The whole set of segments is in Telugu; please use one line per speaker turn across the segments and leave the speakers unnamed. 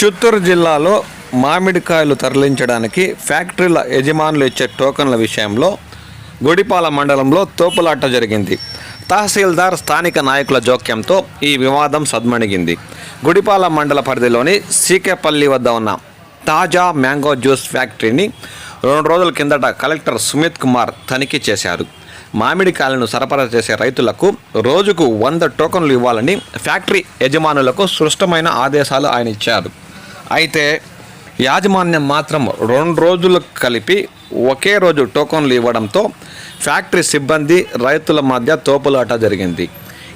చిత్తూరు జిల్లాలో మామిడికాయలు తరలించడానికి ఫ్యాక్టరీల యజమానులు ఇచ్చే టోకన్ల విషయంలో గుడిపాల మండలంలో తోపులాట జరిగింది. తహసీల్దార్ స్థానిక నాయకుల జోక్యంతో ఈ వివాదం సద్మణిగింది. గుడిపాల మండల పరిధిలోని సీకేపల్లి వద్ద ఉన్న తాజా మ్యాంగో జ్యూస్ ఫ్యాక్టరీని రెండు రోజుల కిందట కలెక్టర్ సుమిత్ కుమార్ తనిఖీ చేశారు. మామిడికాయలను సరఫరా చేసే రైతులకు రోజుకు వంద టోకన్లు ఇవ్వాలని ఫ్యాక్టరీ యజమానులకు స్పష్టమైన ఆదేశాలు ఆయన ఇచ్చారు. అయితే యాజమాన్యం మాత్రం రెండు రోజులు కలిపి ఒకే రోజు టోకన్లు ఇవ్వడంతో ఫ్యాక్టరీ సిబ్బంది రైతుల మధ్య తోపులాట జరిగింది.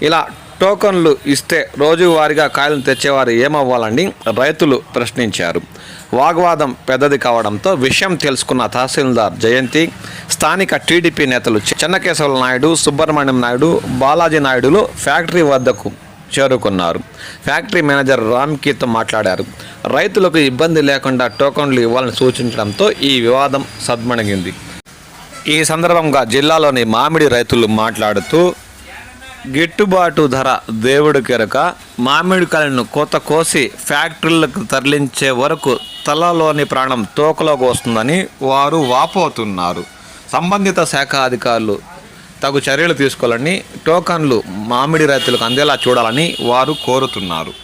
ఇలా టోకన్లు ఇస్తే రోజువారీగా కాయలను తెచ్చేవారు ఏమవ్వాలని రైతులు ప్రశ్నించారు. వాగ్వాదం పెద్దది కావడంతో విషయం తెలుసుకున్న తహసీల్దార్ జయంతి స్థానిక టీడీపీ నేతలు చెన్నకేశవ నాయుడు సుబ్రహ్మణ్యం నాయుడు బాలాజీ నాయుడులు ఫ్యాక్టరీ వద్దకు చేరుకున్నారు. ఫ్యాక్టరీ మేనేజర్ రామ్కీతో మాట్లాడారు. రైతులకు ఇబ్బంది లేకుండా టోకన్లు ఇవ్వాలని సూచించడంతో ఈ వివాదం సద్మణిగింది. ఈ సందర్భంగా జిల్లాలోని మామిడి రైతులు మాట్లాడుతూ గిట్టుబాటు ధర దేవుడు కెరక మామిడికాయలను కోత కోసి ఫ్యాక్టరీలకు తరలించే వరకు తలలోని ప్రాణం తోకలోకి వస్తుందని వారు వాపోతున్నారు. సంబంధిత శాఖ అధికారులు తగు చర్యలు తీసుకోవాలని టోకన్లు మామిడి రైతులకు అందేలా చూడాలని వారు కోరుతున్నారు.